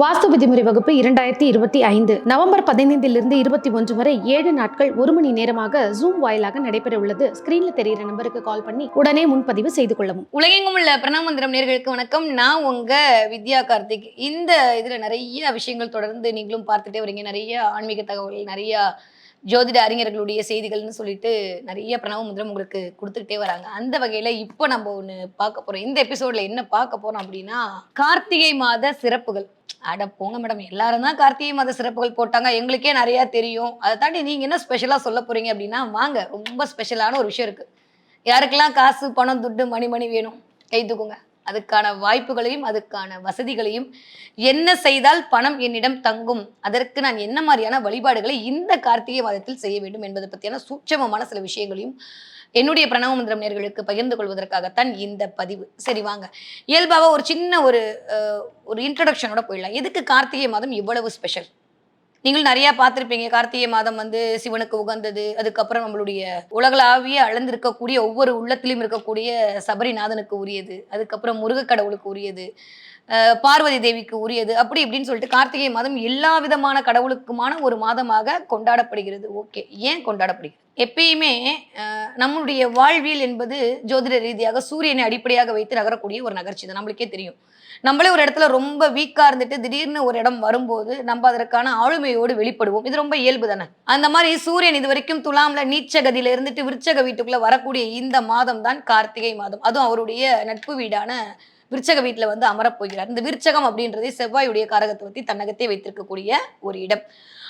வாஸ்து விதிமுறை வகுப்பு இரண்டாயிரத்தி இருபத்தி ஐந்து நவம்பர் பதினைந்திலிருந்து இருபத்தி ஒன்று வரை ஏழு நாட்கள் ஒரு மணி நேரமாக ஜூம் வாயிலாக நடைபெற உள்ளது. ஸ்கிரீன்ல தெரியிற நம்பருக்கு கால் பண்ணி உடனே முன்பதிவு செய்து கொள்ளவும். உலகெங்கும் உள்ள பிரணாமந்திரம் நேர்களுக்கு வணக்கம். நான் உங்க வித்யா கார்த்திக். இந்த இதுல நிறைய விஷயங்கள் தொடர்ந்து நீங்களும் பார்த்துட்டே வரீங்க. நிறைய ஆன்மீக தகவல்கள் நிறைய ஜோதிட அறிஞர்களுடைய செய்திகள்னு சொல்லிட்டு நிறைய பிரணவ முந்திரம் உங்களுக்கு கொடுத்துக்கிட்டே வராங்க. அந்த வகையில இப்போ நம்ம ஒன்று பார்க்க போறோம். இந்த எபிசோட்ல என்ன பார்க்க போறோம் அப்படின்னா கார்த்திகை மாத சிறப்புகள். அட போங்க மேடம் எல்லாரும் தான் கார்த்திகை மாத சிறப்புகள் போட்டாங்க. எங்களுக்கே நிறைய தெரியும். அதை தாண்டி நீங்க என்ன ஸ்பெஷலா சொல்ல போறீங்க அப்படின்னா வாங்க ரொம்ப ஸ்பெஷலான ஒரு விஷயம் இருக்கு. யாருக்கெல்லாம் காசு பணம் துட்டு மணி மணி வேணும் கை தூக்குங்க. அதுக்கான வாய்ப்புகளையும் அதுக்கான வசதிகளையும் என்ன செய்தால் பணம் என்னிடம் தங்கும்? அதற்கு நான் என்ன மாதிரியான வழிபாடுகளை இந்த கார்த்திகை மாதத்தில் செய்ய வேண்டும் என்பதை பற்றியான சூட்சமமான சில விஷயங்களையும் என்னுடைய பிரணவ மந்திரம் நேர்களுக்கு பகிர்ந்து கொள்வதற்காகத்தான் இந்த பதிவு. சரி வாங்க. இயல்பாக ஒரு சின்ன ஒரு ஒரு இன்ட்ரடக்ஷனோட போயிடலாம். எதுக்கு கார்த்திகை மாதம் இவ்வளவு ஸ்பெஷல் நீங்கள் நிறையா பார்த்துருப்பீங்க. கார்த்திகை மாதம் வந்து சிவனுக்கு உகந்தது அதுக்கப்புறம் நம்மளுடைய உலகளாவிய அளந்திருக்கக்கூடிய ஒவ்வொரு உள்ளத்திலும் இருக்கக்கூடிய சபரிநாதனுக்கு உரியது அதுக்கப்புறம் முருகக்கடவுளுக்கு உரியது பார்வதி தேவிக்கு உரியது அப்படி இப்படின்னு சொல்லிட்டு கார்த்திகை மாதம் எல்லா விதமான கடவுளுக்குமான ஒரு மாதமாக கொண்டாடப்படுகிறது. ஓகே ஏன் கொண்டாடப்படுகிறது? எப்பயுமே நம்மளுடைய வாழ்வியல் என்பது ஜோதிட ரீதியாக சூரியனை அடிப்படையாக வைத்து நகரக்கூடிய ஒரு நகர்ச்சி தான். நம்மளுக்கே தெரியும். நம்மளே ஒரு இடத்துல ரொம்ப வீக்கா இருந்துட்டு திடீர்னு ஒரு இடம் வரும்போது நம்ம அதற்கான ஆளுமையோடு வெளிப்படுவோம். இது ரொம்ப இயல்பு தானே? அந்த மாதிரி சூரியன் இது வரைக்கும் துலாம்ல நீச்சகதியில இருந்துட்டு விருச்சக வீட்டுக்குள்ள வரக்கூடிய இந்த மாதம் தான் கார்த்திகை மாதம். அதுவும் அவருடைய நட்பு வீடான விருச்சக வீட்டில் வந்து அமரப் போகிறார். இந்த விருச்சகம் அப்படின்றதே செவ்வாயுடைய காரகத்தை பற்றி தன்னகத்தை வைத்திருக்கக்கூடிய ஒரு இடம்.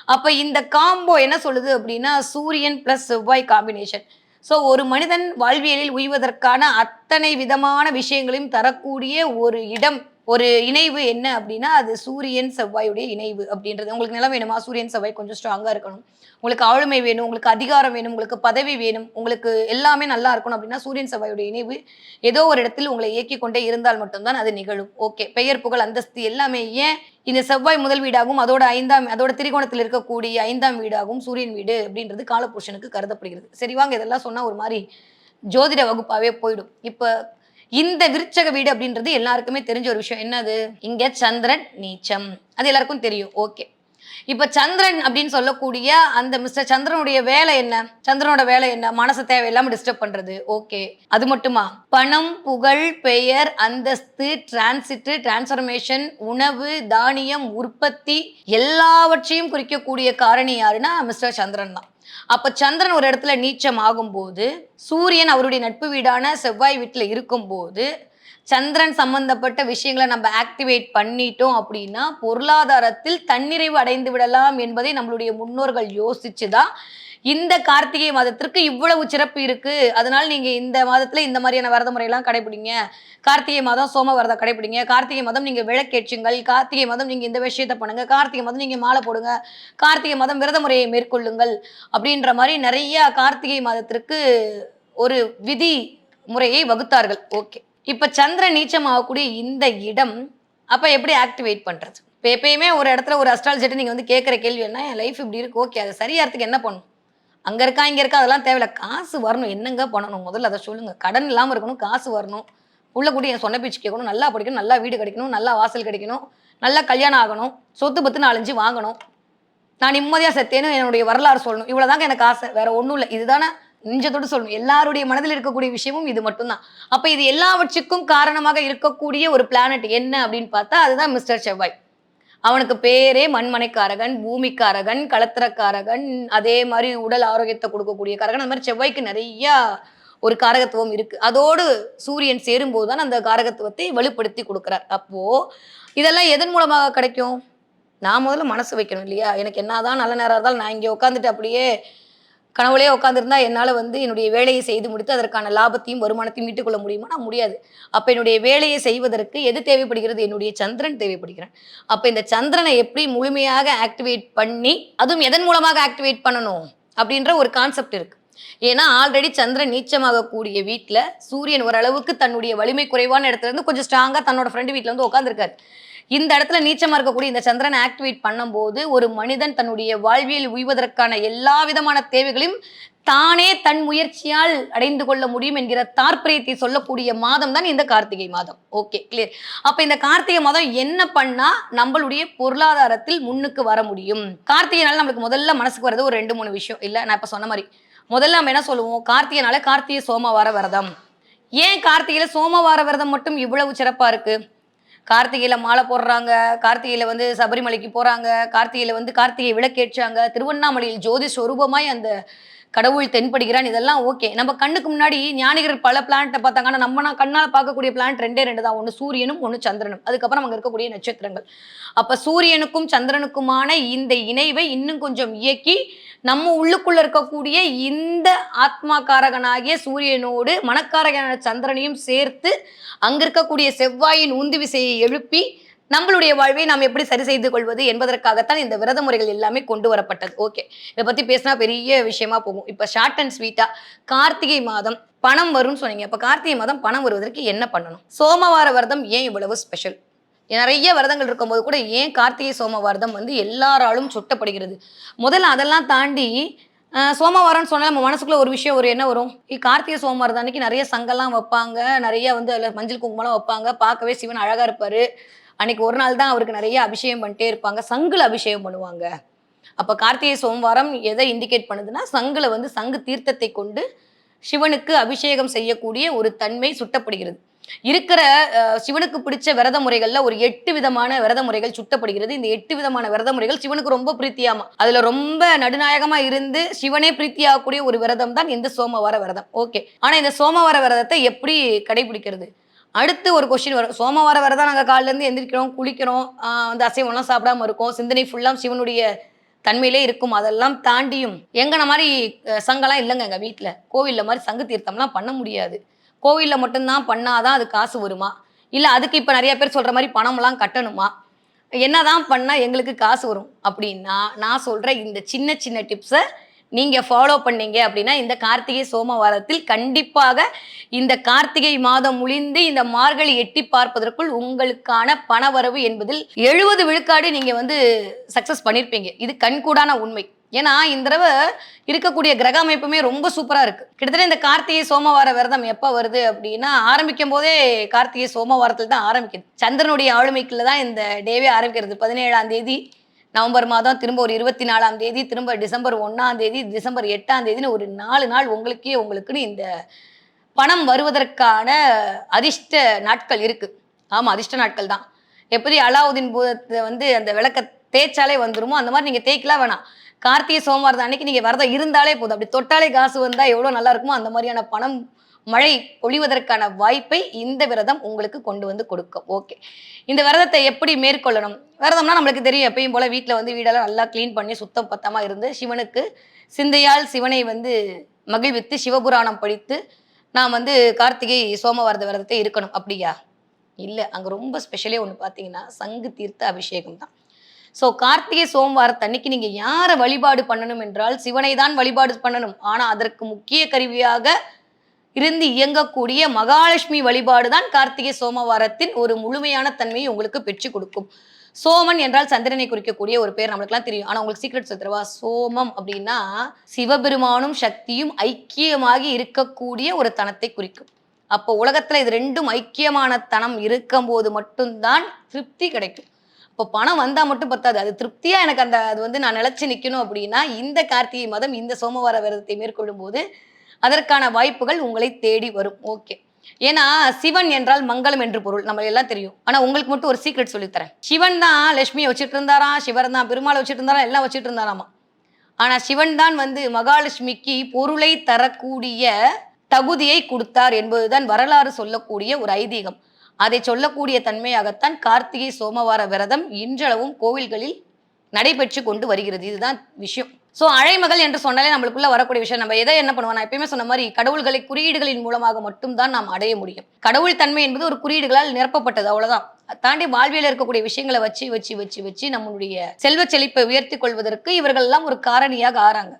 அப்ப இந்த காம்போ என்ன சொல்லுது அப்படின்னா சூரியன் பிளஸ் செவ்வாய் காம்பினேஷன் ஸோ ஒரு மனிதன் வாழ்வியலில் உய்வதற்கான அத்தனை விதமான விஷயங்களையும் தரக்கூடிய ஒரு இடம் ஒரு இணைவு என்ன அப்படின்னா அது சூரியன் செவ்வாயுடைய இணைவு அப்படின்றது. உங்களுக்கு நிலம் வேணுமா? சூரியன் செவ்வாய் கொஞ்சம் ஸ்ட்ராங்காக இருக்கணும். உங்களுக்கு ஆளுமை வேணும் உங்களுக்கு அதிகாரம் வேணும் உங்களுக்கு பதவி வேணும் உங்களுக்கு எல்லாமே நல்லா இருக்கணும் அப்படின்னா சூரியன் செவ்வாயோட இணைவு ஏதோ ஒரு இடத்தில் உங்களை இயக்கி கொண்டே இருந்தால் மட்டும்தான் அது நிகழும். ஓகே பெயர் புகழ் அந்தஸ்து எல்லாமே ஏன் இந்த செவ்வாய் முதல் வீடாகவும் அதோட ஐந்தாம் அதோட திரிகோணத்தில் இருக்கக்கூடிய ஐந்தாம் வீடாகவும் சூரியன் வீடு அப்படின்றது காலபுருஷனுக்கு கருதப்படுகிறது. சரி வாங்க இதெல்லாம் சொன்னா ஒரு மாதிரி ஜோதிட வகுப்பாவே போயிடும். இப்போ இந்த விருச்சக வீடு அப்படின்றது எல்லாருக்குமே தெரிஞ்ச ஒரு விஷயம். என்னது? இங்க சந்திரன் நீச்சம். அது எல்லாருக்கும் தெரியும். ஓகே இப்போ சந்திரன் அப்படின்னு சொல்லக்கூடிய அந்த மிஸ்டர் சந்திரனுடைய வேலை என்ன? சந்திரனோட வேலை என்ன? மனசு தேவையில்லாம டிஸ்டர்ப் பண்றது. ஓகே அது மட்டுமா? பணம் புகழ் பெயர் அந்தஸ்து டிரான்சிட்டு டிரான்ஸ்ஃபர்மேஷன் உணவு தானியம் உற்பத்தி எல்லாவற்றையும் குறிக்கக்கூடிய காரணி யாருன்னா மிஸ்டர் சந்திரன் தான். அப்ப சந்திரன் ஒரு இடத்துல நீச்சம் ஆகும்போது சூரியன் அவருடைய நட்பு வீடான செவ்வாய் வீட்டில் இருக்கும்போது சந்திரன் சம்பந்தப்பட்ட விஷயங்களை நம்ம ஆக்டிவேட் பண்ணிட்டோம் அப்படின்னா பொருளாதாரத்தில் தன்னிறைவு அடைந்து விடலாம் என்பதை நம்மளுடைய முன்னோர்கள் யோசிச்சுதான் இந்த கார்த்திகை மாதத்திற்கு இவ்வளவு சிறப்பு இருக்கு. அதனால நீங்க இந்த மாதத்துல இந்த மாதிரியான விரத முறையெல்லாம் கடைபிடிங்க. கார்த்திகை மாதம் சோம விரதம் கடைபிடிங்க. கார்த்திகை மாதம் நீங்க விளக்கேற்றுங்கள். கார்த்திகை மாதம் நீங்க இந்த விஷயத்த பண்ணுங்க. கார்த்திகை மாதம் நீங்க மாலை போடுங்க. கார்த்திகை மாதம் விரத முறையை மேற்கொள்ளுங்கள் அப்படின்ற மாதிரி நிறைய கார்த்திகை மாதத்திற்கு ஒரு விதி முறையை வகுத்தார்கள். ஓகே. இப்போ சந்திர நீச்சம் ஆகக்கூடிய இந்த இடம் அப்போ எப்படி ஆக்டிவேட் பண்ணுறது இப்போ எப்பயுமே ஒரு இடத்துல ஒரு அஸ்ட்ராலஜிட்ட நீங்கள் வந்து கேட்குற கேள்வி என்ன? என் லைஃப் இப்படி இருக்கு ஓகே அது சரியாகிறதுக்கு என்ன பண்ணும் அங்கே இருக்கா இங்கே இருக்கா அதெல்லாம் தேவையில்ல. காசு வரணும் என்னங்க பண்ணணும்? முதல்ல அதை சொல்லுங்கள் கடன் இல்லாமல் இருக்கணும் காசு வரணும். உள்ள கூட என் சொன்ன பேச்சு கேட்கணும். நல்லா படிக்கணும் நல்லா வீடு கிடைக்கணும் நல்லா வாசல் கிடைக்கணும் நல்லா கல்யாணம் ஆகணும் சொத்து பத்து நாலஞ்சு வாங்கணும். நான் நிம்மதியாக செத்தேன்னு என்னுடைய வரலாறு சொல்லணும். இவ்வளோதாங்க எனக்கு ஆசை. வேற ஒன்றும் இல்லை. இதுதானே நெஞ்சத்தோடு சொல்லணும். எல்லாருடைய மனதில் இருக்கக்கூடிய விஷயமும் இது மட்டும்தான். அப்ப இது எல்லாவற்றுக்கும் காரணமாக இருக்கக்கூடிய ஒரு பிளானட் என்ன அப்படின்னு பார்த்தா அதுதான் மிஸ்டர் செவ்வாய். அவனுக்கு பேரே மண்மனைக்காரகன் பூமிக்காரகன் களத்திரக்காரகன் அதே மாதிரி உடல் ஆரோக்கியத்தை கொடுக்கக்கூடிய காரகன். அந்த மாதிரி செவ்வாய்க்கு நிறைய ஒரு காரகத்துவம் இருக்கு. அதோடு சூரியன் சேரும்போது தான் அந்த காரகத்துவத்தை வலுப்படுத்தி கொடுக்குறார். அப்போ இதெல்லாம் எதன் மூலமாக கிடைக்கும்? நான் முதல்ல மனசு வைக்கணும் இல்லையா? எனக்கு என்னதான் நல்ல நேரம் இருந்தாலும் நான் இங்கே உட்காந்துட்டு அப்படியே கனவுலே உட்காந்துருந்தா என்னால் வந்து என்னுடைய வேலையை செய்து முடித்து அதற்கான லாபத்தையும் வருமானத்தையும் மீட்டுக்கொள்ள முடியுமா? நான் முடியாது. அப்போ என்னுடைய வேலையை செய்வதற்கு எது தேவைப்படுகிறது? என்னுடைய சந்திரன் தேவைப்படுகிறேன். அப்போ இந்த சந்திரனை எப்படி முழுமையாக ஆக்டிவேட் பண்ணி அதுவும் எதன் மூலமாக ஆக்டிவேட் பண்ணணும்? அப்படின்ற ஒரு கான்செப்ட் இருக்கு. ஏன்னா ஆல்ரெடி சந்திரன் நீச்சமாகக்கூடிய வீட்டில் சூரியன் ஓரளவுக்கு தன்னுடைய வலிமை குறைவான இடத்துல இருந்து கொஞ்சம் ஸ்ட்ராங்காக தன்னோட ஃப்ரெண்டு வீட்டில் வந்து உட்காந்துருக்காரு இந்த இடத்துல நீச்சமா இருக்கக்கூடிய இந்த சந்திரனை ஆக்டிவேட் பண்ணும்போது ஒரு மனிதன் தன்னுடைய வாழ்வியல் உய்வதற்கான எல்லா விதமான தேவைகளையும் தானே தன் முயற்சியால் அடைந்து கொள்ள முடியும் என்கிற தாற்பயத்தை சொல்லக்கூடிய மாதம் தான் இந்த கார்த்திகை மாதம். ஓகே கிளியர் அப்ப இந்த கார்த்திகை மாதம் என்ன பண்ணா நம்மளுடைய பொருளாதாரத்தில் முன்னுக்கு வர முடியும்? கார்த்திகைனால நம்மளுக்கு முதல்ல மனசுக்கு வர்றது ஒரு ரெண்டு மூணு விஷயம். இல்ல நான் இப்ப சொன்ன மாதிரி முதல்ல நம்ம என்ன சொல்லுவோம்? கார்த்திகைனால கார்த்திகை சோமவார விரதம். ஏன் கார்த்திகையில சோமவார விரதம் மட்டும் இவ்வளவு சிறப்பா இருக்கு? கார்த்திகையில மாலை போடுறாங்க கார்த்திகையில வந்து சபரிமலைக்கு போறாங்க கார்த்திகையில வந்து கார்த்திகை விளக்கேற்றாங்க. திருவண்ணாமலையில் ஜோதி ஸ்வரூபமாய் அந்த கடவுள் தென்படுகிறான். இதெல்லாம் ஓகே. நம்ம கண்ணுக்கு முன்னாடி ஞானிகர் பல பிளான்ட்டை பார்த்தாங்க. ஆனால் நம்ம நான் கண்ணால் பார்க்கக்கூடிய பிளான்ட் ரெண்டே ரெண்டு தான். ஒன்று சூரியனும் ஒன்று சந்திரனும். அதுக்கப்புறம் அங்கே இருக்கக்கூடிய நட்சத்திரங்கள். அப்போ சூரியனுக்கும் சந்திரனுக்குமான இந்த இணைவை இன்னும் கொஞ்சம் இயக்கி நம்ம உள்ளுக்குள்ள இருக்கக்கூடிய இந்த ஆத்மாக்காரகனாகிய சூரியனோடு மனக்காரகனான சந்திரனையும் சேர்த்து அங்க இருக்கக்கூடிய செவ்வாயின் உந்து விசையை எழுப்பி நம்மளுடைய வாழ்வை நாம் எப்படி சரி செய்து கொள்வது என்பதற்காகத்தான் இந்த விரத முறைகள் எல்லாமே கொண்டு வரப்பட்டது. ஓகே இதை பத்தி பேசினா பெரிய விஷயமா போகும். இப்ப ஷார்ட் அண்ட் ஸ்வீட்டா கார்த்திகை மாதம் பணம் வரும்னு சொன்னீங்க. இப்ப கார்த்திகை மாதம் பணம் வருவதற்கு என்ன பண்ணணும்? சோமவார விரதம் ஏன் இவ்வளவு ஸ்பெஷல் நிறைய விரதங்கள் இருக்கும்போது கூட ஏன் கார்த்திகை சோமவாரதம் வந்து எல்லாராலும் சுட்டப்படுகிறது? முதல்ல அதெல்லாம் தாண்டி சோமவாரம்னு சொன்னால் நம்ம மனசுக்குள்ள ஒரு விஷயம் ஒரு என்ன வரும். கார்த்திகை சோமவாரம் அன்னைக்கு நிறைய சங்கெல்லாம் வைப்பாங்க. நிறைய வந்து அதில் மஞ்சள் குங்குமம்லாம் வைப்பாங்க. பார்க்கவே சிவன் அழகா இருப்பார். அன்னைக்கு ஒரு நாள் தான் அவருக்கு நிறைய அபிஷேகம் பண்ணிட்டே இருப்பாங்க. சங்குல அபிஷேகம் பண்ணுவாங்க. அப்போ கார்த்திகை சோமவாரம் எதை இண்டிகேட் பண்ணுதுன்னா சங்குல வந்து சங்கு தீர்த்தத்தை கொண்டு சிவனுக்கு அபிஷேகம் செய்யக்கூடிய ஒரு தன்மை சுட்டப்படுகிறது. இருக்கிற சிவனுக்கு பிடிச்ச விரத முறைகள்ல ஒரு எட்டு விதமான விரத முறைகள் சுட்டப்படுகிறது. இந்த எட்டு விதமான விரத முறைகள் சிவனுக்கு ரொம்ப பிரீத்தியாமா. அதுல ரொம்ப நடுநாயகமா இருந்து சிவனே பிரீத்தியாகக்கூடிய ஒரு விரதம் தான் இந்த சோமவார விரதம். ஓகே. ஆனா இந்த சோமவார விரதத்தை எப்படி கடைபிடிக்கிறது? அடுத்து ஒரு கொஸ்டின் வரும். சோமவார விரதம் நாங்கள் காலையில இருந்து எந்திரிக்கிறோம் குளிக்கிறோம் அந்த அசைவம்லாம் சாப்பிடாம இருக்கோம் சிந்தனை ஃபுல்லாக சிவனுடைய தன்மையிலே இருக்கும். அதெல்லாம் தாண்டியும் எங்கன மாதிரி சங்கம்லாம் இல்லைங்க எங்கள் வீட்டில் கோவிலில் மாதிரி சங்கு தீர்த்தம்லாம் பண்ண முடியாது. கோவிலில் மட்டும்தான் பண்ணாதான் அது காசு வருமா? இல்லை அதுக்கு இப்போ நிறைய பேர் சொல்கிற மாதிரி பணம்லாம் கட்டணுமா? என்னதான் பண்ணால் எங்களுக்கு காசு வரும்? அப்படின்னா நான் சொல்கிற இந்த சின்ன சின்ன டிப்ஸை நீங்கள் ஃபாலோ பண்ணீங்க அப்படின்னா இந்த கார்த்திகை சோமவாரத்தில் கண்டிப்பாக இந்த கார்த்திகை மாதம் முழிந்து இந்த மார்கழி எட்டி பார்ப்பதற்குள் உங்களுக்கான பணவரவு என்பதில் எழுபது விழுக்காடு நீங்கள் வந்து சக்ஸஸ் பண்ணியிருப்பீங்க இது கண்கூடான உண்மை. ஏன்னா இந்த தடவை இருக்கக்கூடிய கிரக அமைப்புமே ரொம்ப சூப்பராக இருக்கு. கிட்டத்தட்ட இந்த கார்த்திகை சோமவார விரதம் எப்போ வருது அப்படின்னா ஆரம்பிக்கும் போதே கார்த்திகை சோமவாரத்தில் தான் ஆரம்பிக்குது. சந்திரனுடைய ஆளுமைக்குள்ள தான் இந்த டேவே ஆரம்பிக்கிறது. பதினேழாம் தேதி நவம்பர் மாதம் திரும்ப ஒரு இருபத்தி நாலாம் தேதி திரும்ப டிசம்பர் ஒன்றாம் தேதி டிசம்பர் எட்டாம் தேதின்னு ஒரு நாலு நாள் உங்களுக்கே உங்களுக்குன்னு இந்த பணம் வருவதற்கான அதிர்ஷ்ட நாட்கள் இருக்கு. ஆமாம் அதிர்ஷ்ட நாட்கள் தான். எப்படி அலாவுதீன் பூதத்தை வந்து அந்த விளக்க தேய்ச்சாலே வந்துருமோ அந்த மாதிரி நீங்கள் தேய்க்கலாம் வேணாம். கார்த்திகை சோமவாரம் அன்னைக்கு நீங்க விரதம் இருந்தாலே போதும். அப்படி தொட்டாலே காசு வந்தா எவ்வளவு நல்லா இருக்குமோ அந்த மாதிரியான பணம் மழை பொழிவதற்கான வாய்ப்பை இந்த விரதம் உங்களுக்கு கொண்டு வந்து கொடுக்கும். ஓகே. இந்த விரதத்தை எப்படி மேற்கொள்ளணும்? விரதம்னா நம்மளுக்கு தெரியும் எப்பயும் போல வீட்டில் வந்து வீடெல்லாம் நல்லா க்ளீன் பண்ணி சுத்தம் பத்தமா இருந்து சிவனுக்கு சிந்தையால் சிவனை வந்து மகிழ்வித்து சிவபுராணம் படித்து நான் வந்து கார்த்திகை சோமவாரத விரதத்தை இருக்கணும். அப்படியா? இல்லை. அங்கே ரொம்ப ஸ்பெஷலே ஒன்று பார்த்தீங்கன்னா சங்கு தீர்த்த அபிஷேகம் தான். ஸோ கார்த்திகை சோமவாரத்தன்னைக்கு நீங்கள் யாரை வழிபாடு பண்ணணும் என்றால் சிவனை தான் வழிபாடு பண்ணணும். ஆனால் அதற்கு முக்கிய கருவியாக இருந்து இயங்கக்கூடிய மகாலட்சுமி வழிபாடு தான் கார்த்திகை சோமவாரத்தின் ஒரு முழுமையான தன்மையை உங்களுக்கு பெற்று கொடுக்கும். சோமன் என்றால் சந்திரனை குறிக்கக்கூடிய ஒரு பேர் நம்மளுக்குலாம் தெரியும். ஆனால் உங்களுக்கு சீக்ரெட் சொல்லுவா சோமம் அப்படின்னா சிவபெருமானும் சக்தியும் ஐக்கியமாகி இருக்கக்கூடிய ஒரு தனத்தை குறிக்கும். அப்போ உலகத்துல இது ரெண்டும் ஐக்கியமான தனம் இருக்கும்போது மட்டும்தான் திருப்தி கிடைக்கும். இப்போ பணம் வந்தா மட்டும் பத்தாது. அது திருப்தியா எனக்கு அந்த அது வந்து நான் நிலைச்சு நிக்கணும் அப்படின்னா இந்த கார்த்திகை மாதம் இந்த சோமவார விரதத்தை மேற்கொள்ளும் போது அதற்கான வாய்ப்புகள் உங்களை தேடி வரும். ஓகே. ஏன்னா சிவன் என்றால் மங்களம் என்று பொருள். நம்ம எல்லாம் தெரியும். ஆனா உங்களுக்கு மட்டும் ஒரு சீக்ரெட் சொல்லித்தரேன். சிவன் தான் லட்சுமியை வச்சுட்டு இருந்தாராம் சிவர் தான் பெருமாளை வச்சுட்டு இருந்தாரா எல்லாம் வச்சுட்டு இருந்தாராமா? ஆனா சிவன் தான் வந்து மகாலட்சுமிக்கு பொருளை தரக்கூடிய தகுதியை கொடுத்தார் என்பதுதான் வரலாறு சொல்லக்கூடிய ஒரு ஐதீகம். அதை சொல்லக்கூடிய தன்மையாகத்தான் கார்த்திகை சோமவார விரதம் இன்றளவும் கோவில்களில் நடைபெற்று கொண்டு வருகிறது. இதுதான் விஷயம். ஸோ அழைமகள் என்று சொன்னாலே நம்மளுக்குள்ள வரக்கூடிய விஷயம். நம்ம எதை என்ன பண்ணுவோம்? நான் எப்பயுமே சொன்ன மாதிரி கடவுள்களை குறியீடுகளின் மூலமாக மட்டும்தான் நாம் அடைய முடியும். கடவுள் தன்மை என்பது ஒரு குறியீடுகளால் நிரப்பப்பட்டது. அவ்வளவுதான். தாண்டி வாழ்வியல் இருக்கக்கூடிய விஷயங்களை வச்சு வச்சு வச்சு வச்சு நம்மளுடைய செல்வ செழிப்பை உயர்த்தி கொள்வதற்கு இவர்கள் எல்லாம் ஒரு காரணியாக ஆறாங்க.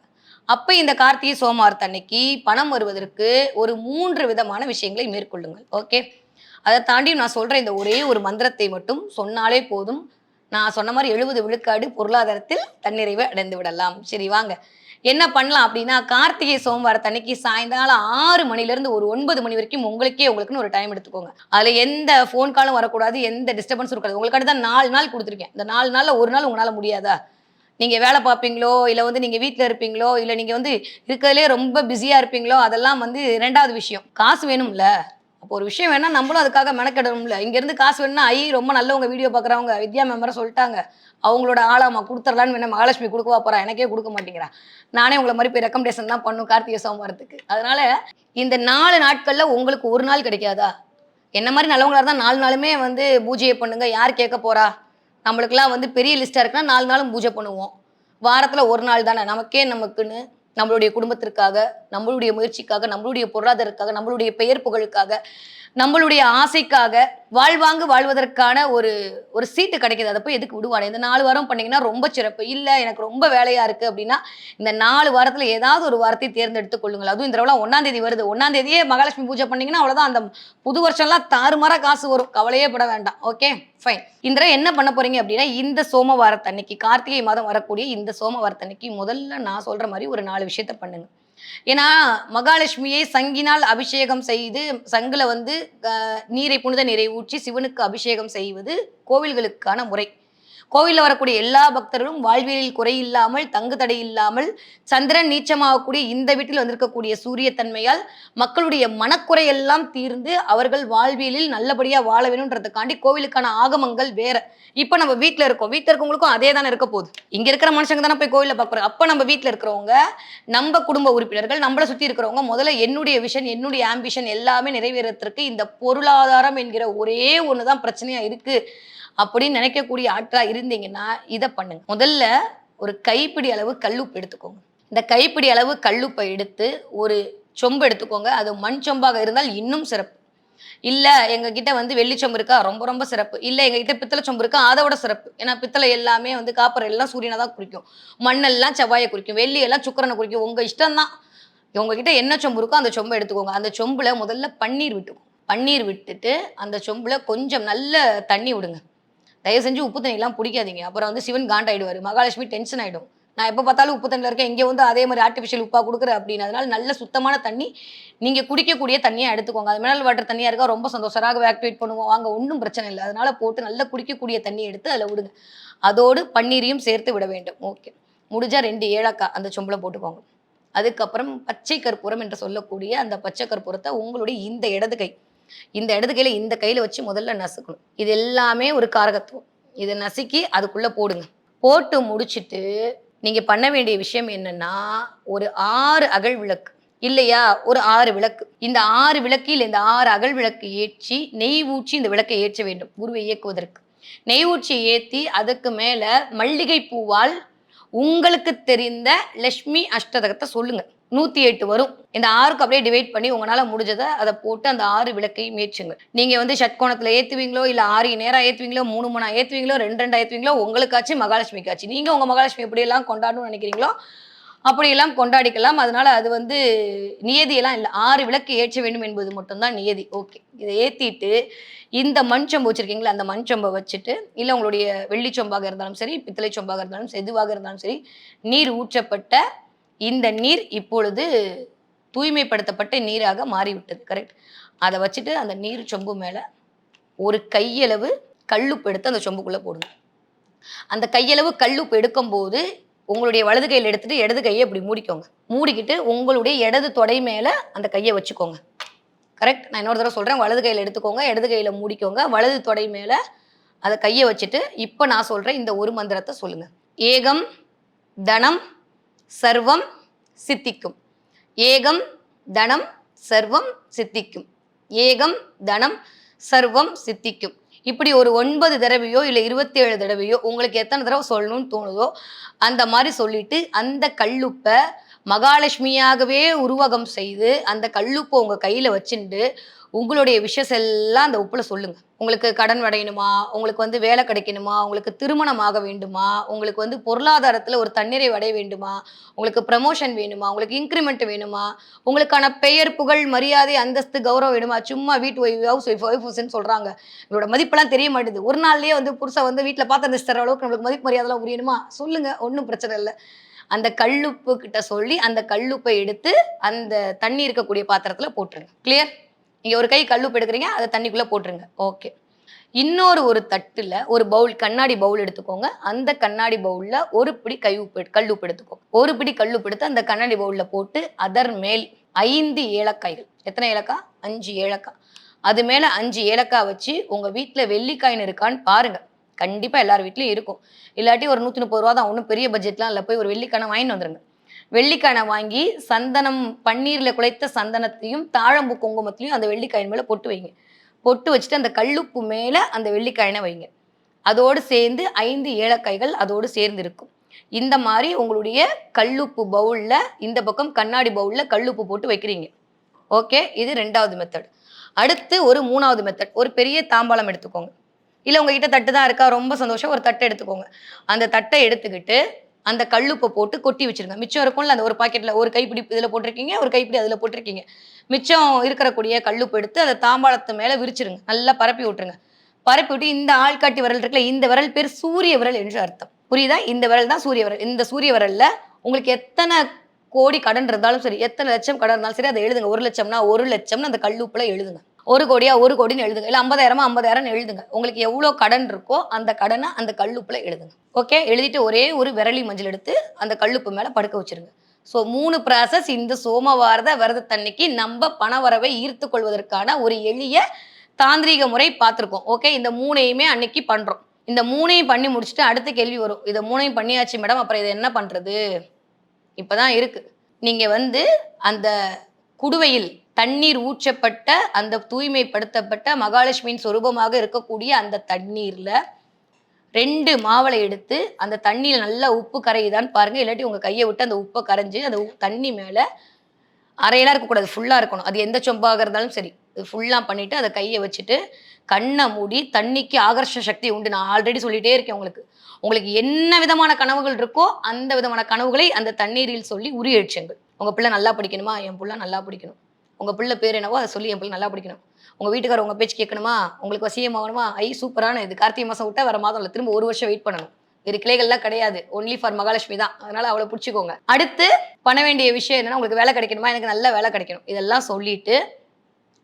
அப்ப இந்த கார்த்திகை சோமவாரத்து அன்னைக்கு பணம் வருவதற்கு ஒரு மூன்று விதமான விஷயங்களை மேற்கொள்ளுங்கள். ஓகே அதை தாண்டி நான் சொல்ற இந்த ஒரே ஒரு மந்திரத்தை மட்டும் சொன்னாலே போதும். நான் சொன்ன மாதிரி எழுபது விழுக்காடு பொருளாதாரத்தில் தன்னிறைவை அடைந்து விடலாம். சரி வாங்க. என்ன பண்ணலாம் அப்படின்னா கார்த்திகை சோமவாரத்தன்னைக்கு சாயங்காலம் ஆறு மணிலேருந்து ஒரு ஒன்பது மணி வரைக்கும் உங்களுக்கே உங்களுக்குன்னு ஒரு டைம் எடுத்துக்கோங்க. அதில் எந்த ஃபோன் காலும் வரக்கூடாது எந்த டிஸ்டர்பன்ஸும் இருக்காது. உங்களுக்கு தான் நாலு நாள் கொடுத்துருக்கேன். இந்த நாலு நாளில் ஒரு நாள் உங்களால் முடியாதா? நீங்கள் வேலை பார்ப்பீங்களோ இல்லை வந்து நீங்கள் வீட்டில் இருப்பீங்களோ இல்லை நீங்கள் வந்து இருக்கிறதுலே ரொம்ப பிஸியாக இருப்பீங்களோ அதெல்லாம் வந்து ரெண்டாவது விஷயம். காசு வேணும்ல. அப்போ ஒரு விஷயம் வேணா நம்மளும் அதுக்காக மெனக்கெடணும்ல. இங்கேருந்து காசு வேணும்னா ஐ ரொம்ப நல்லவங்க வீடியோ பார்க்குறவங்க வித்யா மெம்பரை சொல்லிட்டாங்க. அவங்களோட ஆளாமா கொடுத்துடலான்னு வேணா மகாலட்சுமி கொடுக்கவா போறா? எனக்கே கொடுக்க மாட்டேங்கிறா. நானே உங்களை மாதிரி போய் ரெக்கமெண்டேஷன் தான் பண்ணும் கார்த்திகை சோமவாரத்துக்கு. அதனால இந்த நாலு நாட்கள்ல உங்களுக்கு ஒரு நாள் கிடைக்காதா? என்ன மாதிரி நல்லவங்களா இருந்தால் நாலு நாளுமே வந்து பூஜையை பண்ணுங்க. யார் கேட்க போறா? நம்மளுக்கெல்லாம் வந்து பெரிய லிஸ்ட்டாக இருக்குன்னா நாலு நாளும் பூஜை பண்ணுவோம். வாரத்தில் ஒரு நாள் தானே நமக்கே நமக்குன்னு நம்மளுடைய குடும்பத்திற்காக நம்மளுடைய முயற்சிக்காக நம்மளுடைய பொருளாதாரத்துக்காக நம்மளுடைய பெயர் புகழுக்காக நம்மளுடைய ஆசைக்காக வாழ்வாங்கு வாழ்வதற்கான ஒரு ஒரு சீட்டு கிடைக்கிது. அதை போய் எதுக்கு விடுவானே? இந்த நாலு வாரம் பண்ணீங்கன்னா ரொம்ப சிறப்பு. இல்லை எனக்கு ரொம்ப வேலையா இருக்கு அப்படின்னா இந்த நாலு வாரத்துல ஏதாவது ஒரு வாரத்தை தேர்ந்தெடுத்து கொள்ளுங்கள். அதுவும் இந்த தடவை ஒன்னாம் தேதி வருது. ஒன்னாம் தேதியே மகாலட்சுமி பூஜை பண்ணீங்கன்னா அவ்வளவுதான். அந்த புது வருஷம்லாம் தாறுமாறா காசு வரும். கவலையே பட வேண்டாம். ஓகே? ஃபைன். இந்த என்ன பண்ண போறீங்க அப்படின்னா இந்த சோமவாரத்தன்னைக்கு கார்த்திகை மாதம் வரக்கூடிய இந்த சோமவாரத்தன்னைக்கு முதல்ல நான் சொல்ற மாதிரி ஒரு நாலு விஷயத்த பண்ணுங்க. ஏன்னா மகாலட்சுமியை சங்கினால் அபிஷேகம் செய்து சங்கில் வந்து நீரை புனித நீரை ஊற்றி சிவனுக்கு அபிஷேகம் செய்வது கோவில்களுக்கான முறை. கோவிலில் வரக்கூடிய எல்லா பக்தர்களும் வாழ்வியலில் குறை இல்லாமல் தங்கு தடை இல்லாமல் சந்திரன் நீச்சமாகக்கூடிய இந்த வீட்டில் வந்திருக்கக்கூடிய சூரிய தன்மையால் மக்களுடைய மனக்குறை எல்லாம் தீர்ந்து அவர்கள் வாழ்வியலில் நல்லபடியாக வாழ வேணுன்றதுக்காண்டி கோவிலுக்கான ஆகமங்கள் வேற. இப்போ நம்ம வீட்டில் இருக்கோம். வீட்டில் இருக்கவங்களுக்கும் அதே தானே இருக்க போகுது. இங்கே இருக்கிற மனுஷங்க தானே போய் கோவிலில் பார்க்குறோம் அப்போ நம்ம வீட்டில் இருக்கிறவங்க நம்ம குடும்ப உறுப்பினர்கள் நம்மளை சுற்றி இருக்கிறவங்க முதல்ல என்னுடைய விஷன் என்னுடைய ஆம்பிஷன் எல்லாமே நிறைவேறத்திற்கு இந்த பொருளாதாரம் என்கிற ஒரே ஒன்று தான் பிரச்சனையாக இருக்குது அப்படின்னு நினைக்கக்கூடிய ஆற்றா இருந்தீங்கன்னா இதை பண்ணுங்க. முதல்ல ஒரு கைப்பிடி அளவு கல்லுப்பு எடுத்துக்கோங்க. இந்த கைப்பிடி அளவு கல்லுப்பை எடுத்து ஒரு சொம்பு எடுத்துக்கோங்க. அது மண் சொம்பாக இருந்தால் இன்னும் சிறப்பு. இல்ல எங்க கிட்ட வந்து வெள்ளிச்சொம்பு இருக்கா? ரொம்ப ரொம்ப சிறப்பு. இல்ல எங்க கிட்ட பித்தளை சொம்பு இருக்கா? அதை விட சிறப்பு. ஏன்னா பித்தளை எல்லாமே வந்து காப்பர் எல்லாம் சூரியனை தான் குறிக்கும். மண்ணெல்லாம் செவ்வாயை குறிக்கும். வெள்ளி எல்லாம் சுக்கிரனை குறிக்கும். உங்க இஷ்டம் தான் உங்ககிட்ட என்ன சொம்பு இருக்கோ அந்த சொம்பை எடுத்துக்கோங்க. அந்த சொம்புல முதல்ல பன்னீர் விட்டுக்கும் பன்னீர் விட்டுட்டு அந்த சொம்புல கொஞ்சம் நல்ல தண்ணி விடுங்க. தயவு செஞ்சு உப்பு தண்ணிலாம் பிடிக்காதீங்க. அப்புறம் வந்து சிவன் காண்டாயிடுவார். மகாலட்சுமி டென்ஷன் ஆயிடும். நான் எப்போ பார்த்தாலும் உப்பு தண்ணியில் இருக்கேன். இங்கே வந்து அதே மாதிரி ஆர்டிஃபிஷியல் உப்பாக கொடுக்குற அப்படின்னு அதனால் நல்ல சுத்தமான தண்ணி நீங்கள் குடிக்கக்கூடிய தண்ணியாக எடுத்துக்கோங்க. அது மினரல் வாட்டர் தண்ணியாக இருக்கா ரொம்ப சந்தோஷமாக ஆக்டிவேட் பண்ணுவோம். வாங்க ஒன்றும் பிரச்சனை இல்லை. அதனால் போட்டு நல்லா குடிக்கக்கூடிய தண்ணி எடுத்து அதில் விடுங்க. அதோடு பன்னீரையும் சேர்த்து விட வேண்டும். ஓகே முடிஞ்சால் ரெண்டு ஏலக்காய் அந்த சொம்புல போட்டுக்கோங்க. அதுக்கப்புறம் பச்சை கற்பூரம் என்று சொல்லக்கூடிய அந்த பச்சை கற்பூரத்தை உங்களுடைய இந்த இடது கை இந்த இடது கையில் இந்த கையில வச்சு முதல்ல நசுக்கணும். இது எல்லாமே ஒரு காரகத்துவம். இதை நசுக்கி அதுக்குள்ள போடுங்க. போட்டு முடிச்சுட்டு நீங்க பண்ண வேண்டிய விஷயம் என்னன்னா ஒரு ஆறு அகல் விளக்கு. இல்லையா? ஒரு ஆறு விளக்கு. இந்த ஆறு விளக்கில் இந்த ஆறு அகல் விளக்கு ஏற்றி நெய் ஊற்றி இந்த விளக்கை ஏற்ற வேண்டும். குருவை இயக்குவதற்கு. நெய் ஊற்றி ஏற்றி அதுக்கு மேல மல்லிகை பூவால் உங்களுக்கு தெரிந்த லட்சுமி அஷ்டதகத்தை சொல்லுங்க. நூத்தி எட்டு வரும். இந்த ஆறுக்கு அப்படியே டிவைட் பண்ணி உங்களால முடிஞ்சதை அதை போட்டு அந்த ஆறு விளக்கையும் ஏற்றுங்க. நீங்க வந்து ஷட்கோணத்துல ஏத்துவீங்களோ இல்ல ஆறு நேரம் ஏத்துவீங்களோ மூணு மூணா ஏத்துவீங்களோ ரெண்டு ரெண்டா ஏத்துவீங்களோ உங்களுக்காச்சு மகாலட்சுமிக்காச்சு நீங்க உங்க மகாலட்சுமி எப்படி எல்லாம் கொண்டாடணும்னு நினைக்கிறீங்களோ அப்படியெல்லாம் கொண்டாடிக்கலாம். அதனால அது வந்து நியதியெல்லாம் இல்லை. ஆறு விளக்கு ஏற்ற வேண்டும் என்பது மட்டும்தான் நியதி. ஓகே. இதை ஏத்திட்டு இந்த மண் சொம்பு வச்சிருக்கீங்களா? அந்த மண் சொம்பை வச்சுட்டு இல்லை உங்களுடைய வெள்ளி சொம்பாக இருந்தாலும் சரி பித்தளை சொம்பாக இருந்தாலும் செதுவாக எதுவாக இருந்தாலும் சரி நீர் ஊற்றப்பட்ட இந்த நீர் இப்பொழுது தூய்மைப்படுத்தப்பட்ட நீராக மாறிவிட்டது கரெக்ட் அதை வச்சுட்டு அந்த நீர் சொம்பு மேலே ஒரு கையளவு கல்லுப்பு எடுத்து அந்த சொம்புக்குள்ளே போடுங்க அந்த கையளவு கல்லுப்பு எடுக்கும்போது உங்களுடைய வலது கையில் எடுத்துட்டு இடது கையை இப்படி மூடிக்கோங்க. மூடிக்கிட்டு உங்களுடைய இடது தொடை மேலே அந்த கையை வச்சுக்கோங்க. கரெக்ட் நான் இன்னொரு தடவை சொல்கிறேன் வலது கையில் எடுத்துக்கோங்க இடது கையில் மூடிக்கோங்க. வலது தொடை மேலே அதை கையை வச்சுட்டு இப்போ நான் சொல்கிறேன் இந்த ஒரு மந்திரத்தை சொல்லுங்கள் ஏகம் தனம் சர்வம் சித்திக்கும். ஏகம் தனம் சர்வம் சித்திக்கும். ஏகம் தனம் சர்வம் சித்திக்கும். இப்படி ஒரு ஒன்பது தடவையோ இல்லை இருபத்தி ஏழு தடவையோ உங்களுக்கு எத்தனை தடவை சொல்லணும்னு தோணுதோ அந்த மாதிரி சொல்லிட்டு அந்த கல்லுப்பை மகாலட்சுமியாகவே உருவகம் செய்து அந்த கல்லுப்பை உங்கள் கையில் வச்சுட்டு உங்களுடைய விஷஸ் எல்லாம் அந்த உப்புல சொல்லுங்க. உங்களுக்கு கடன் அடையணுமா உங்களுக்கு வந்து வேலை கிடைக்கணுமா? உங்களுக்கு திருமணம் ஆக வேண்டுமா? உங்களுக்கு வந்து பொருளாதாரத்துல ஒரு தண்ணீரை அடைய வேண்டுமா? உங்களுக்கு ப்ரமோஷன் வேணுமா? உங்களுக்கு இன்க்ரிமெண்ட் வேணுமா? உங்களுக்கான பெயர் புகழ் மரியாதை அந்தஸ்து கௌரவம் வேணுமா? சும்மா வீட்டு ஒய்ஃப் ஹவுஸ் ஒய்ஃப் ஒய்ஃப்ஸ்ன்னு சொல்றாங்க. இவரோட மதிப்பெல்லாம் தெரிய மாட்டேது ஒரு நாள்லயே வந்து புருஷன் வந்து வீட்டில் பார்த்து அந்த அளவுக்கு நம்மளுக்கு மதிப்பு மரியாதைலாம் புரியணுமா? சொல்லுங்க ஒன்றும் பிரச்சனை இல்லை. அந்த கல்லுப்பு கிட்ட சொல்லி அந்த கல்லுப்பை எடுத்து அந்த தண்ணி இருக்கக்கூடிய பாத்திரத்துல போட்டுருங்க. கிளியர் நீங்க ஒரு கை கல்லுப்பு எடுக்கிறீங்க அதை தண்ணிக்குள்ள போட்டுருங்க. ஓகே இன்னொரு ஒரு தட்டுல ஒரு பவுல் கண்ணாடி பவுல் எடுத்துக்கோங்க. அந்த கண்ணாடி பவுல்ல ஒரு பிடி கை உப்பு கல்லுப்பு எடுத்துக்கோங்க ஒரு பிடி கல்லுப்பு எடுத்து அந்த கண்ணாடி பவுல்ல போட்டு அதர் மேல் ஐந்து ஏலக்காய்கள். எத்தனை ஏலக்காய் அஞ்சு ஏலக்காய் அது மேல அஞ்சு ஏலக்காய் வச்சு உங்க வீட்டில் வெள்ளிக்காயின் இருக்கான்னு பாருங்க. கண்டிப்பா எல்லார் வீட்லயும் இருக்கும். இல்லாட்டி ஒரு நூத்தி முப்பது ரூபா தான். ஒன்றும் பெரிய பட்ஜெட்லாம் இல்லை. போய் ஒரு வெள்ளிக்கான வாங்கிட்டு வந்துருங்க. வெள்ளிக்கானை வாங்கி சந்தனம் பன்னீர்ல குழைத்த சந்தனத்தையும் தாழம்பு குங்குமத்திலையும் அந்த வெள்ளிக்காயின் மேல பொட்டு வைங்க. பொட்டு வச்சுட்டு அந்த கல்லுப்பு மேல அந்த வெள்ளிக்காயினை வைங்க. அதோடு சேர்ந்து ஐந்து ஏலக்காய்கள் அதோடு சேர்ந்து இருக்கும். இந்த மாதிரி உங்களுடைய கல்லுப்பு பவுல்ல இந்த பக்கம் கண்ணாடி பவுல்ல கல்லுப்பு போட்டு வைக்கிறீங்க. ஓகே? இது ரெண்டாவது மெத்தட் அடுத்து ஒரு மூணாவது மெத்தட் ஒரு பெரிய தாம்பாளம் எடுத்துக்கோங்க. இல்லை உங்ககிட்ட தட்டு தான் இருக்கா? ரொம்ப சந்தோஷம். ஒரு தட்டை எடுத்துக்கோங்க. அந்த தட்டை எடுத்துக்கிட்டு அந்த கல்லுப்பை போட்டு கொட்டி வச்சிருங்க. மிச்சம் இருக்கும்ல அந்த ஒரு பாக்கெட்ல ஒரு கைப்பிடி இதில் போட்டிருக்கீங்க ஒரு கைப்பிடி அதில் போட்டிருக்கீங்க. மிச்சம் இருக்கக்கூடிய கல்லுப்பு எடுத்து அதை தாம்பாளத்து மேலே விரிச்சிருங்க. நல்லா பரப்பி விட்டுருங்க. பரப்பி விட்டு இந்த ஆள்காட்டி விரல் இருக்குல்ல இந்த விரல் பேர் சூரிய விரல் என்று அர்த்தம். புரியுதா? இந்த விரல் தான் சூரிய விரல். இந்த சூரிய விரல்ல உங்களுக்கு எத்தனை கோடி கடன் இருந்தாலும் சரி எத்தனை லட்சம் கடன் இருந்தாலும் சரி அதை எழுதுங்க. ஒரு லட்சம்னா ஒரு லட்சம்னு அந்த கல்லுப்புல எழுதுங்க. ஒரு கோடியா ஒரு கோடின்னு எழுதுங்க. இல்லை ஐம்பதாயிரமா ஐம்பதாயிரம்னு எழுதுங்க. உங்களுக்கு எவ்வளோ கடன் இருக்கோ அந்த கடனை அந்த கல்லுப்பில் எழுதுங்க. ஓகே எழுதிட்டு ஒரே ஒரு விரலி மஞ்சள் எடுத்து அந்த கல்லுப்பு மேலே படுக்க வச்சிருங்க. ஸோ மூணு ப்ராசஸ் இந்த சோமவாரத விரதத்தன்னைக்கு நம்ம பணவரவை ஈர்த்து கொள்வதற்கான ஒரு எளிய தாந்திரீக முறை பார்த்துருக்கோம். ஓகே இந்த மூணையுமே அன்னைக்கு பண்ணுறோம் இந்த மூணையும் பண்ணி முடிச்சுட்டு அடுத்த கேள்வி வரும். இதை மூணையும் பண்ணியாச்சு மேடம் அப்புறம் இதை என்ன பண்ணுறது இப்போ தான் இருக்கு. நீங்கள் வந்து அந்த குடுவையில் தண்ணீர் ஊற்றப்பட்ட அந்த தூய்மைப்படுத்தப்பட்ட மகாலட்சுமியின் சொரூபமாக இருக்கக்கூடிய அந்த தண்ணீர்ல ரெண்டு மாவளை எடுத்து அந்த தண்ணியில் நல்லா உப்பு கரையுதான்னு பாருங்க. இல்லாட்டி உங்க கையை விட்டு அந்த உப்பை கரைஞ்சு அந்த தண்ணி மேல அரையெல்லாம் இருக்கக்கூடாது ஃபுல்லா இருக்கணும். அது எந்த சொம்பாக இருந்தாலும் சரி. இது ஃபுல்லாக பண்ணிட்டு அதை கையை வச்சுட்டு கண்ணை மூடி தண்ணிக்கு ஆகர்ஷ சக்தி உண்டு. நான் ஆல்ரெடி சொல்லிட்டே இருக்கேன் உங்களுக்கு. உங்களுக்கு என்ன விதமான கனவுகள் இருக்கோ அந்த விதமான கனவுகளை அந்த தண்ணீரில் சொல்லி உரி உங்கள் பிள்ளை நல்லா படிக்கணுமா? என் பிள்ளை நல்லா படிக்கணும். உங்க பிள்ளை பேர் என்னவோ அதை சொல்லி என் பிள்ளை நல்லா படிக்கணும். உங்க வீட்டுக்காரர் உங்க பேச்சு கேட்கணுமா? உங்களுக்கு வசியம் ஆகணுமா ஐ சூப்பரான இது கார்த்திகை மாசம் விட்டா வர மாதம் இல்லை திரும்ப ஒரு வருஷம் வெயிட் பண்ணணும். இது கிளைகள்லாம் கிடையாது. ஒன்லி ஃபார் மகாலட்சுமி தான். அதனால அவளை பிடிச்சிக்கோங்க. அடுத்து பண்ண வேண்டிய விஷயம் என்னன்னா உங்களுக்கு வேலை கிடைக்கணுமா? எனக்கு நல்ல வேலை கிடைக்கணும். இதெல்லாம் சொல்லிட்டு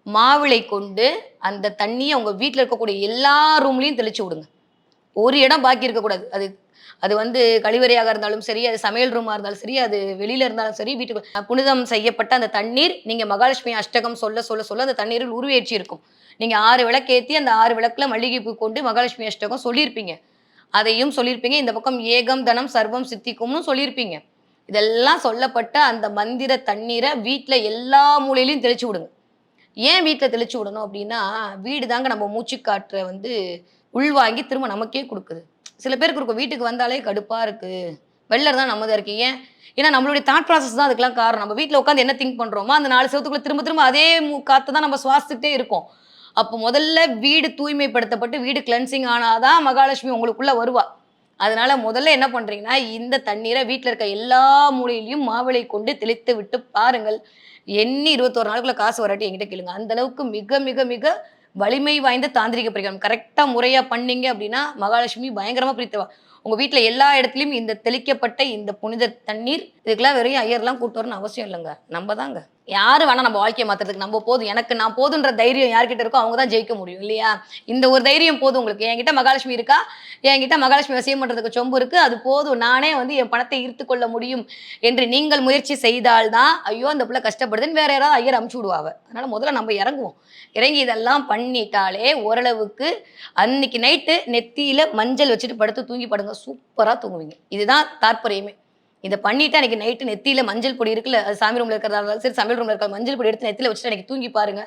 மாவிளை கொண்டு அந்த தண்ணியை உங்க வீட்டில் இருக்கக்கூடிய எல்லா ரூம்லையும் தெளிச்சு விடுங்க. ஒரு இடம் பாக்கி இருக்கக்கூடாது. அது அது வந்து கழிவறையாக இருந்தாலும் சரி அது சமையல் ரூமாக இருந்தாலும் சரி அது வெளியில இருந்தாலும் சரி வீட்டுக்கு புனிதம் செய்யப்பட்ட அந்த தண்ணீர் நீங்கள் மகாலட்சுமி அஷ்டகம் சொல்ல சொல்ல சொல்ல அந்த தண்ணீரில் உருவேற்றி இருக்கும். நீங்கள் ஆறு விளக்கேற்றி அந்த ஆறு விளக்கில் மல்லிகை பூ கொண்டு மகாலட்சுமி அஷ்டகம் சொல்லியிருப்பீங்க. அதையும் சொல்லியிருப்பீங்க. இந்த பக்கம் ஏகம் தனம் சர்வம் சித்திக்கும்னு சொல்லியிருப்பீங்க. இதெல்லாம் சொல்லப்பட்ட அந்த மந்திர தண்ணீரை வீட்டில் எல்லா மூலையிலையும் தெளிச்சு விடுங்க. ஏன் வீட்டில் தெளிச்சு விடணும் அப்படின்னா வீடு தாங்க நம்ம மூச்சு காற்றை வந்து உள்வாங்கி திரும்ப நமக்கே கொடுக்குது. சில பேருக்கு இருக்கும் வீட்டுக்கு வந்தாலே கடுப்பாக இருக்குது வெளில நம்ம தான் இருக்கு இருக்கீங்க. ஏன்னா நம்மளுடைய தாட் ப்ராசஸ் தான் அதுக்கெல்லாம் காரணம். நம்ம வீட்டில் உட்காந்து என்ன திங்க் பண்ணுறோமோ அந்த நாலு செவத்துக்குள்ள திரும்ப திரும்ப அதே காற்று தான் நம்ம சுவாசிச்சுட்டே இருக்கோம். அப்போ முதல்ல வீடு தூய்மைப்படுத்தப்பட்டு வீடு கிளென்சிங் ஆனாதான் மகாலட்சுமி உங்களுக்குள்ளே வருவா. அதனால முதல்ல என்ன பண்ணுறீங்கன்னா இந்த தண்ணீரை வீட்டில் இருக்க எல்லா மூலையிலையும் மாவிளை கொண்டு தெளித்து விட்டு பாருங்கள். எண்ணி இருபத்தோரு நாளுக்குள்ள காசு வராட்டி என்கிட்ட கேளுங்க. அந்த அளவுக்கு மிக மிக மிக வலிமை வாய்ந்த தாந்திரிக பரிகாரம். கரெக்டாக முறையாக பண்ணீங்க அப்படின்னா மகாலட்சுமி பயங்கரமாக பிரித்தவா. உங்கள் வீட்டில் எல்லா இடத்துலையும் இந்த தெளிக்கப்பட்ட இந்த புனித தண்ணீர் இதுக்கெல்லாம் வெறும் ஐயர்லாம் கூட்டு வரணும்னு அவசியம் இல்லைங்க. நம்ம தாங்க. யார் வேணா நம்ம வாழ்க்கையை மாத்துறதுக்கு நம்ம போதும். எனக்கு நான் போதுன்ற தைரியம் யார்கிட்ட இருக்கோ அவங்க தான் ஜெயிக்க முடியும் இல்லையா? இந்த ஒரு தைரியம் போதும் உங்களுக்கு. என்கிட்ட மகாலட்சுமி இருக்கா? என்கிட்ட மகாலட்சுமி வசியம் பண்ணுறதுக்கு சொம்பு இருக்கு. அது போதும். நானே வந்து என் பணத்தை ஈர்த்து கொள்ள முடியும் என்று நீங்கள் முயற்சி செய்தால்தான் ஐயோ அந்த பிள்ளை கஷ்டப்படுதுன்னு வேற யாராவது ஐயர் அமுச்சு விடுவாங்க அதனால் முதல்ல நம்ம இறங்குவோம். இறங்கி இதெல்லாம் பண்ணிட்டாலே ஓரளவுக்கு அன்னைக்கு நைட்டு நெத்தியில் மஞ்சள் வச்சுட்டு படுத்து தூங்கி படுங்க. சூப்பராக தூங்குவீங்க. இதுதான் தாற்பயமே. இதை பண்ணிட்டு அன்னைக்கு நைட்டு நெத்தியில மஞ்சள் பொடி இருக்குல்ல அது சாமி ரூம்ல இருக்கிறதா சரி சமையல் ரூம்ல இருக்கிற மஞ்சள் பொடி எடுத்து நெத்தியில வச்சுட்டு அன்னைக்கு தூங்கி பாருங்க.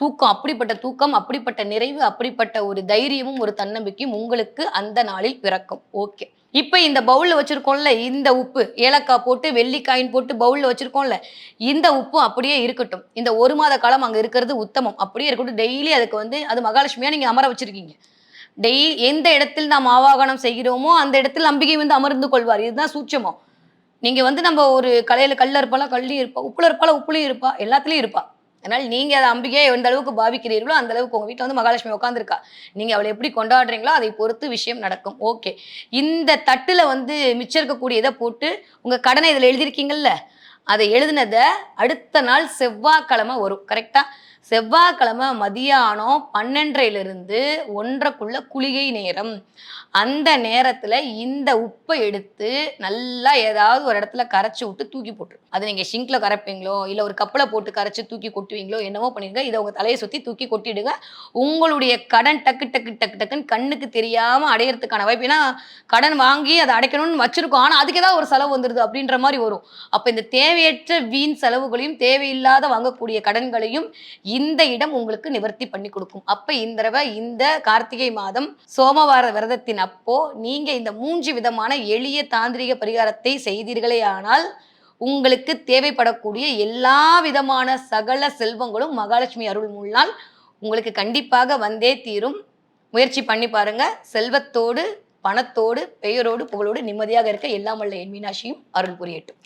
தூக்கம் அப்படிப்பட்ட தூக்கம் அப்படிப்பட்ட நிறைவு அப்படிப்பட்ட ஒரு தைரியமும் ஒரு தன்னம்பிக்கையும் உங்களுக்கு அந்த நாளில் பிறக்கும். ஓகே இப்போ இந்த பவுல்ல வச்சிருக்கோம்ல இந்த உப்பு ஏலக்காய் போட்டு வெள்ளிக்காயின் போட்டு பவுல்ல வச்சிருக்கோம்ல இந்த உப்பும் அப்படியே இருக்கட்டும். இந்த ஒரு மாத காலம் அங்க இருக்கிறது உத்தமம். அப்படியே இருக்கட்டும். டெய்லி அதுக்கு வந்து அது மகாலட்சுமியா நீங்க அமர வச்சிருக்கீங்க. டெய்லி எந்த இடத்தில் நாம் ஆவாகனம் செய்கிறோமோ அந்த இடத்தில் அம்பிகை வந்து அமர்ந்து கொள்வார். இதுதான் சூட்சமம். நீங்க வந்து நம்ம ஒரு கலையில கல்ல இருப்பால கல்லையும் இருப்பா உப்புல இருப்பால உப்புலையும் இருப்பா எல்லாத்துலயும் இருப்பா. அதனால் நீங்க அதை அம்பிகையை எந்த அளவுக்கு பாவிக்கிறீர்களோ அந்த அளவுக்கு உங்க வீட்டில் வந்து மகாலட்சுமி உட்காந்துருக்கா நீங்க அவளை எப்படி கொண்டாடுறீங்களோ அதை பொறுத்து விஷயம் நடக்கும். ஓகே. இந்த தட்டுல வந்து மிச்சம் இருக்கக்கூடிய இதை போட்டு உங்க கடனை இதில் எழுதியிருக்கீங்கல்ல அதை எழுதினதை அடுத்த நாள் செவ்வாய்க்கிழமை வரும். கரெக்டா செவ்வாய்க்கிழமை மதியானம் பன்னெண்டரையிலிருந்து ஒன்றக்குள்ள குளிகை நேரம். அந்த நேரத்துல இந்த உப்பை எடுத்து நல்லா ஏதாவது ஒரு இடத்துல கரைச்சி விட்டு தூக்கி போட்டுரு. அது நீங்க ஷிங்க்ல கரைப்பீங்களோ இல்ல ஒரு கப்பலை போட்டு கரைச்சி தூக்கி கொட்டுவீங்களோ என்னவோ பண்ணிருங்க இதை உங்க தலையை சுத்தி தூக்கி கொட்டிடுங்க. உங்களுடைய கடன் டக்கு டக்கு டக்கு டக்குன்னு கண்ணுக்கு தெரியாம அடையிறதுக்கான வாய்ப்பு. ஏன்னா கடன் வாங்கி அதை அடைக்கணும்னு வச்சிருக்கோம். ஆனா அதுக்கு ஏதாவது ஒரு செலவு வந்துருது அப்படின்ற மாதிரி வரும். அப்ப இந்த தேவையற்ற வீண் செலவுகளையும் தேவையில்லாத வாங்கக்கூடிய கடன்களையும் இந்த இடம் உங்களுக்கு நிவர்த்தி பண்ணி கொடுக்கும். அப்ப இந்த தடவை இந்த கார்த்திகை மாதம் சோமவார விரதத்தின் அப்போ நீங்க இந்த மூன்று விதமான எளிய தாந்திரிக பரிகாரத்தை செய்தீர்களே ஆனால் உங்களுக்கு தேவைப்படக்கூடிய எல்லா விதமான சகல செல்வங்களும் மகாலட்சுமி அருள் முன்னால் உங்களுக்கு கண்டிப்பாக வந்தே தீரும். முயற்சி பண்ணி பாருங்க. செல்வத்தோடு பணத்தோடு பெயரோடு புகழோடு நிம்மதியாக இருக்க எல்லாம் வல்ல என் மீனாட்சியும் அருள் புரியட்டும்.